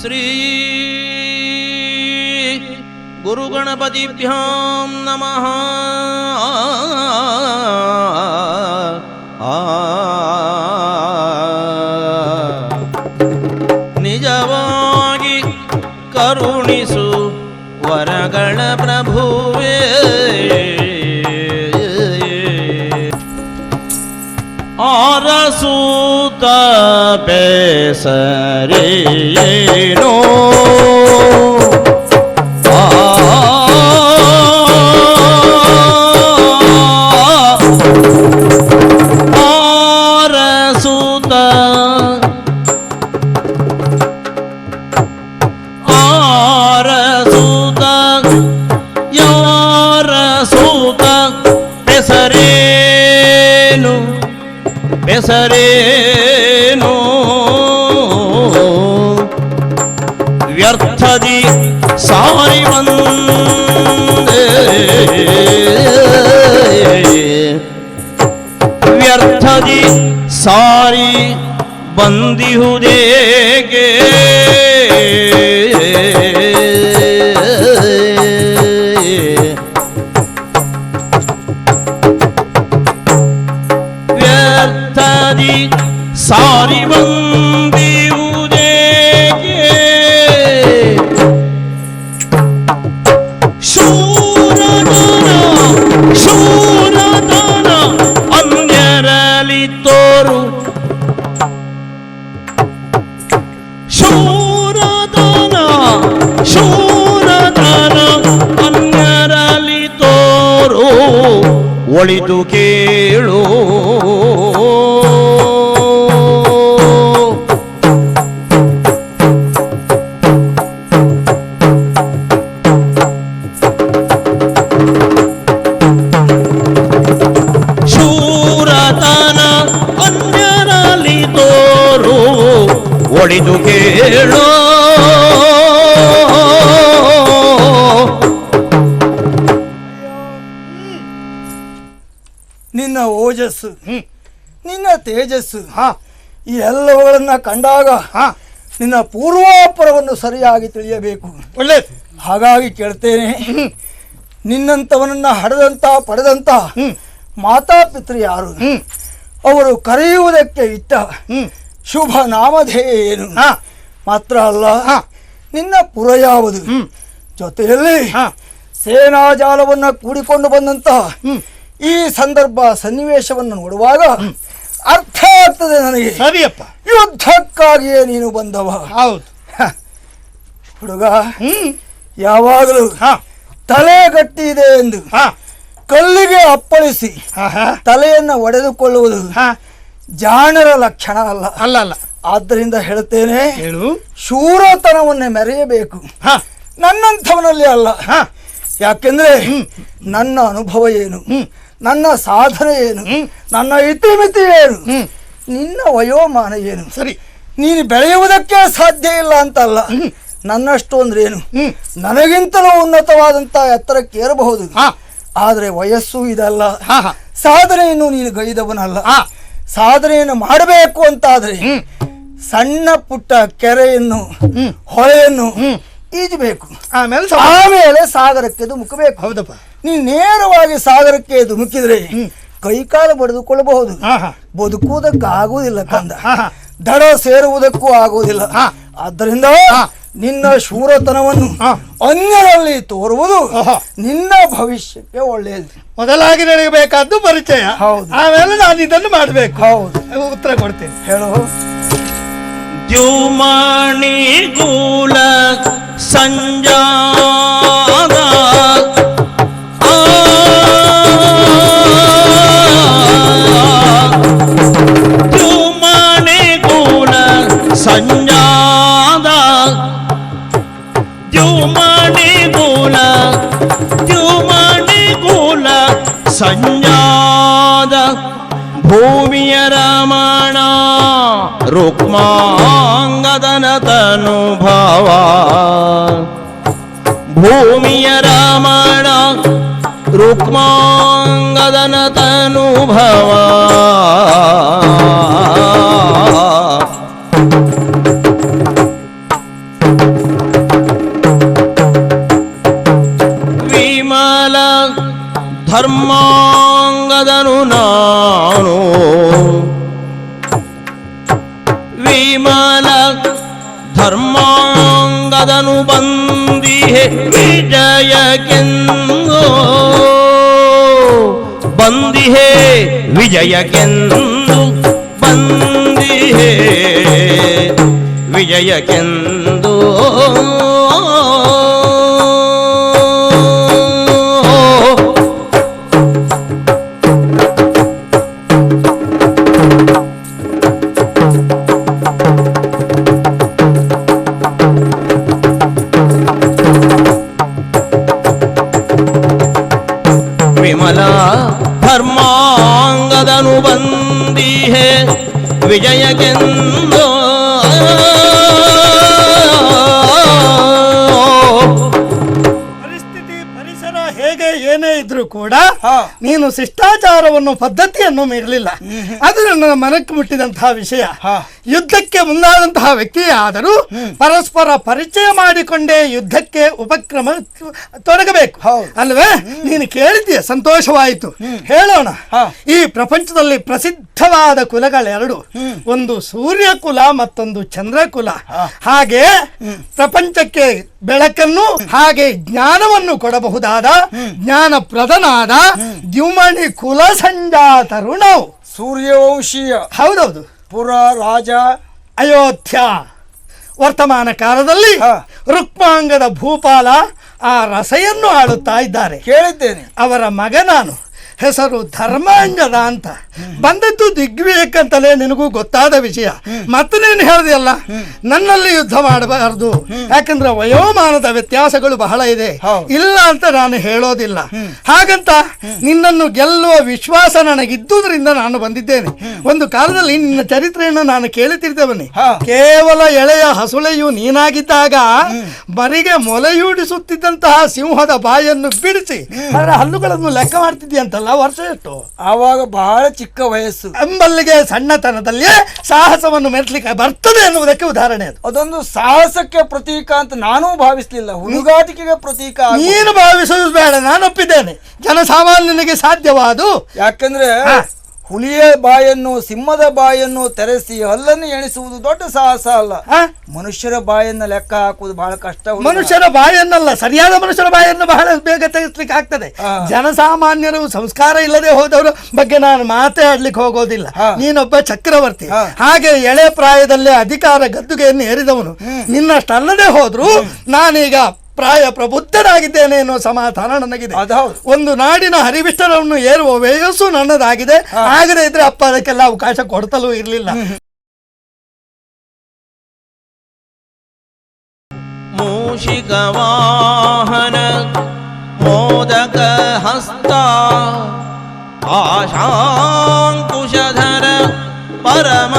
श्री गुरुगणपतिभ्यां नमः ನಿಜವಾಗಿ ಕರುಣಿಸು ವರಗಳ ಪ್ರಭುವೇ ஆரசூத பேசரேனோ ஆரசூத. ஆரசூத. ಹೆಸರೇನು? ವ್ಯರ್ಥದಿ ಸಾರಿ ಬಂದೆ ವ್ಯರ್ಥದಿ ಸಾರಿ ಬಂದಿಹುದೇಗೆ ಸಾರಿ ಬಂದಿಹುದೇಗೆ ಶೂರತನ ಶೂರತನ ಅನ್ಯರಲಿ ತೋರು. ಶೂರತನ ಶೂರತನ ಅನ್ಯರಲಿ ತೋರು. ಒಳಿತು ಕೇಳು. ಒಳಿದು ಕೇಳೋ. ನಿನ್ನ ಓಜಸ್ಸು ನಿನ್ನ ತೇಜಸ್ಸು ಹಾ. ಈ ಎಲ್ಲವುಗಳನ್ನ ಕಂಡಾಗ ಹಾ. ನಿನ್ನ ಪೂರ್ವಾಪರವನ್ನು ಸರಿಯಾಗಿ ತಿಳಿಯಬೇಕು. ಒಳ್ಳೆ ಹಾಗಾಗಿ ಕೇಳ್ತೇನೆ ನಿನ್ನಂಥವನನ್ನ ಹಡೆದಂತ ಪಡೆದಂತ ಮಾತಾ ಮಾತಾಪಿತೃ ಯಾರು? ಹ್ಮ್. ಅವರು ಕರೆಯುವುದಕ್ಕೆ ಇಟ್ಟ. ಹ್ಮ್. ಶುಭ ನಾಮಧೇಯನು ಮಾತ್ರ ಅಲ್ಲ ಹಾ. ನಿನ್ನ ಪುರ ಯಾವುದು? ಜೊತೆಯಲ್ಲಿ ಸೇನಾ ಜಾಲವನ್ನು ಕೂಡಿಕೊಂಡು ಬಂದಂತಹ ಈ ಸಂದರ್ಭ ಸನ್ನಿವೇಶವನ್ನು ನೋಡುವಾಗ ಅರ್ಥ ಆಗ್ತದೆ ನನಗೆ. ಸರಿಯಪ್ಪ. ಯುದ್ಧಕ್ಕಾಗಿಯೇ ನೀನು ಬಂದವ. ಹೌದು. ಹುಡುಗ ಯಾವಾಗಲೂ ಹಾ. ತಲೆ ಗಟ್ಟಿ ಇದೆ ಎಂದು ಹಾ. ಕಲ್ಲಿಗೆ ಅಪ್ಪಳಿಸಿ ತಲೆಯನ್ನು ಒಡೆದುಕೊಳ್ಳುವುದು ಹಾ. ಜಾಣರ ಲಕ್ಷಣ ಅಲ್ಲ. ಅಲ್ಲ ಅಲ್ಲ. ಆದ್ದರಿಂದ ಹೇಳ್ತೇನೆ ಹೇಳು. ಶೂರತನವನ್ನೇ ಮೆರೆಯಬೇಕು. ಹಾ. ನನ್ನಂಥವನಲ್ಲಿ ಅಲ್ಲ. ಹಾ. ಯಾಕೆಂದ್ರೆ ನನ್ನ ಅನುಭವ ಏನು? ನನ್ನ ಸಾಧನೆ ಏನು? ನನ್ನ ಇತಿಮಿತಿ ಏನು? ನಿನ್ನ ವಯೋಮಾನ ಏನು? ಸರಿ. ನೀನು ಬೆಳೆಯುವುದಕ್ಕೆ ಸಾಧ್ಯ ಇಲ್ಲ ಅಂತಲ್ಲ. ನನ್ನಷ್ಟು ಅಂದ್ರೆ ಏನು? ನನಗಿಂತಲೂ ಉನ್ನತವಾದಂತ ಎತ್ತರಕ್ಕೆ ಏರಬಹುದು. ಆದರೆ ವಯಸ್ಸು ಇದಲ್ಲ. ಸಾಧನೆಯನ್ನು ನೀನು ಗೈದವನಲ್ಲ. ಸಾಧನೆಯನ್ನು ಮಾಡಬೇಕು ಅಂತಾದರೆ ಸಣ್ಣ ಪುಟ್ಟ ಕೆರೆಯನ್ನು ಹೊಳೆಯನ್ನು ಈಜಬೇಕು. ಆಮೇಲೆ ಆಮೇಲೆ ಸಾಗರಕ್ಕೆ ಧುಮುಕಬೇಕು ಹೌದಪ್ಪ. ನೀ ನೇರವಾಗಿ ಸಾಗರಕ್ಕೆ ಧುಮುಕಿದ್ರೆ ಕೈಕಾಲು ಬಡಿದುಕೊಳ್ಳಬಹುದು. ಬದುಕುವುದಕ್ಕಾಗುವುದಿಲ್ಲ ಕಂದ. ದಡ ಸೇರುವುದಕ್ಕೂ ಆಗುವುದಿಲ್ಲ. ಆದ್ದರಿಂದ. ನಿನ್ನ ಶೂರತನವನ್ನು ಹಾ. ಅನ್ಯರಲ್ಲಿ ತೋರುವುದು. ನಿನ್ನ ಭವಿಷ್ಯಕ್ಕೆ ಒಳ್ಳೆಯದು ಮೊದಲಾಗಿ ನನಗೆ ಬೇಕಾದ್ದು ಪರಿಚಯ ಹೌದು. ಆಮೇಲೆ ನಾನು ಇದನ್ನು ಮಾಡಬೇಕು ಹೌದು ಉತ್ತರ ಕೊಡ್ತೇನೆ ಹೇಳು ಜೋಮಾಣಿ ಕೂಲ ಸಂಜಾದ ಸಂಜಾದ ಭೂಮಿಯ ರಮಣ ರುಕ್ಮಾಂಗದನ ತನುಭವ ಭೂಮಿಯ ರಮಣ ರುಕ್ಮಾಂಗದನ ಧರ್ಮಾಂಗದನು ನಾನು. ವಿಮಲ ಧರ್ಮಾಂಗದನು ಬಂದಿಹೆ ವಿಜಯಕ್ಕೆಂದು ಬಂದಿಹೆ ವಿಜಯಕ್ಕೆಂದು ಬಂದಿಹೆ ವಿಜಯಕ್ಕೆಂದು ಧರ್ಮಾಂಗದನು ವಿಜಯ ವಿಜಯಕ್ಕೆಂದು ಪರಿಸ್ಥಿತಿ ಪರಿಸರ ಹೇಗೆ ಏನೇ ಇದ್ರೂ ಕೂಡ. ನೀನು ಶಿಷ್ಟಾಚಾರವನ್ನು ಪದ್ಧತಿಯನ್ನು ಮೀರಲಿಲ್ಲ ಅದು ನನ್ನ ಮನಕ್ಕೆ ಮುಟ್ಟಿದಂತಹ ವಿಷಯ ಹಾ. ಯುದ್ಧಕ್ಕೆ ಮುಂದಾದಂತಹ ವ್ಯಕ್ತಿಯಾದರೂ ಪರಸ್ಪರ ಪರಿಚಯ ಮಾಡಿಕೊಂಡೇ ಯುದ್ಧಕ್ಕೆ ಉಪಕ್ರಮ ತೊಡಗಬೇಕು. ಹೌದು. ಅಲ್ವೇ? ನೀನು ಕೇಳಿದ್ದೀಯ? ಸಂತೋಷವಾಯಿತು. ಹೇಳೋಣ. ಈ ಪ್ರಪಂಚದಲ್ಲಿ ಪ್ರಸಿದ್ಧವಾದ ಕುಲಗಳೆರಡು. ಒಂದು ಸೂರ್ಯ ಕುಲ ಮತ್ತೊಂದು ಚಂದ್ರ ಕುಲ ಹಾಗೆ ಪ್ರಪಂಚಕ್ಕೆ ಬೆಳಕನ್ನು ಹಾಗೆ ಜ್ಞಾನವನ್ನು ಕೊಡಬಹುದಾದ ಜ್ಞಾನ ಪ್ರದನಾದ ದ್ಯುಮಣಿ ಕುಲ ಸಂಜಾತರು ನಾವು ಸೂರ್ಯವಂಶೀಯ. ಹೌದೌದು. ಪುರ ರಾಜ ಅಯೋಧ್ಯ. ವರ್ತಮಾನ ಕಾಲದಲ್ಲಿ. ರುಕ್ಮಾಂಗದ ಭೂಪಾಲ ಆ ರಸೆಯನ್ನು ಆಡುತ್ತಾ ಇದ್ದಾರೆ. ಕೇಳಿದ್ದೇನೆ. ಅವರ ಮಗ ನಾನು. ಹೆಸರು ಧರ್ಮಾಂಗದ ಅಂತ. ಬಂದದ್ದು ದಿಗ್ವಿವೇಕ್ ಅಂತಲೇ ನಿನಗೂ ಗೊತ್ತಾದ ವಿಷಯ. ಮತ್ತೆ ನೀನು ಹೇಳಿದೆಯಲ್ಲ ನನ್ನಲ್ಲಿ ಯುದ್ಧ ಮಾಡಬಾರದು. ಯಾಕಂದ್ರೆ ವಯೋಮಾನದ ವ್ಯತ್ಯಾಸಗಳು ಬಹಳ ಇದೆ. ಇಲ್ಲ ಅಂತ ನಾನು ಹೇಳೋದಿಲ್ಲ. ಹಾಗಂತ ನಿನ್ನನ್ನು ಗೆಲ್ಲುವ ವಿಶ್ವಾಸ ನನಗಿದ್ದುದರಿಂದ ನಾನು ಬಂದಿದ್ದೇನೆ. ಒಂದು ಕಾಲದಲ್ಲಿ ನಿನ್ನ ಚರಿತ್ರೆಯನ್ನು ನಾನು ಕೇಳುತ್ತಿರ್ತೇವನಿ. ಕೇವಲ ಎಳೆಯ ಹಸುಳೆಯು ನೀನಾಗಿದ್ದಾಗ ಬರಿಗೆ ಮೊಲೆಯೂಡಿಸುತ್ತಿದ್ದಂತಹ ಸಿಂಹದ ಬಾಯನ್ನು ಬಿಡಿಸಿ. ಅದರ ಹಲ್ಲುಗಳನ್ನು ಲೆಕ್ಕ ಮಾಡ್ತಿದ್ದೀಯಂತಲ್ಲ ವರ್ಷ ಇತ್ತು. ಆವಾಗ ಬಹಳ ಚಿಕ್ಕ ವಯಸ್ಸು. ಅಂಬಲ್ಲಿಗೆ ಸಣ್ಣತನದಲ್ಲಿಯೇ ಸಾಹಸವನ್ನು ಮೆರೆಸಲಿಕ್ಕೆ ಬರ್ತದೆ ಎನ್ನುವುದಕ್ಕೆ ಉದಾಹರಣೆ ಅದು. ಅದೊಂದು ಸಾಹಸಕ್ಕೆ ಪ್ರತೀಕ ಅಂತ ನಾನು ಭಾವಿಸಲಿಲ್ಲ. ಹುಡುಗಾಟಿಕೆಗೆ ಪ್ರತೀಕ. ನೀನು ಭಾವಿಸುವುದು ಬೇಡ ನಾನು ಒಪ್ಪಿದ್ದೇನೆ ಜನಸಾಮಾನ್ಯನಿಗೆ ಸಾಧ್ಯವಾದು. ಯಾಕಂದ್ರೆ. ಹುಲಿಯ ಬಾಯನ್ನು ಸಿಂಹದ ಬಾಯನ್ನು ತೆರೆಸಿ ಹಲ್ಲನ್ನು ಎಣಿಸುವುದು ದೊಡ್ಡ ಸಾಹಸ ಅಲ್ಲ? ಮನುಷ್ಯರ ಬಾಯನ್ನ ಲೆಕ್ಕ ಹಾಕುವುದು ಬಹಳ ಕಷ್ಟ ಮನುಷ್ಯರ ಬಾಯನ್ನಲ್ಲ ಸರಿಯಾದ ಮನುಷ್ಯರ ಬಾಯನ್ನು ಬಹಳ ಬೇಗ ತೆಗೆಸ್ಲಿಕ್ಕೆ ಆಗ್ತದೆ. ಜನಸಾಮಾನ್ಯರು ಸಂಸ್ಕಾರ ಇಲ್ಲದೆ ಹೋದವರ ಬಗ್ಗೆ ನಾನು ಮಾತಾಡ್ಲಿಕ್ಕೆ ಹೋಗೋದಿಲ್ಲ. ನೀನೊಬ್ಬ ಚಕ್ರವರ್ತಿ. ಹಾಗೆ ಎಳೆ ಪ್ರಾಯದಲ್ಲೇ ಅಧಿಕಾರ ಗದ್ದುಗೆಯನ್ನು ಏರಿದವನು. ನಿನ್ನಷ್ಟಲ್ಲದೆ ಹೋದ್ರು ನಾನೀಗ ಪ್ರಾಯ ಪ್ರಬುದ್ಧನಾಗಿದ್ದೇನೆ ಎನ್ನುವ ಸಮಾಧಾನ ನನಗಿದೆ. ಒಂದು ನಾಡಿನ ಹರಿವಿಷ್ಟರವನ್ನು ಏರುವ ವಯಸ್ಸು ನನ್ನದಾಗಿದೆ. ಆಗದೇ ಇದ್ರೆ ಅಪ್ಪ ಅದಕ್ಕೆಲ್ಲ ಅವಕಾಶ ಕೊಡ್ತಲೂ ಇರಲಿಲ್ಲ. ಮೂಷಿಕವಾಹನ ಮೋದಕ ಹಸ್ತ ಆಶಾಂಕುಶಧರ ಪರಮ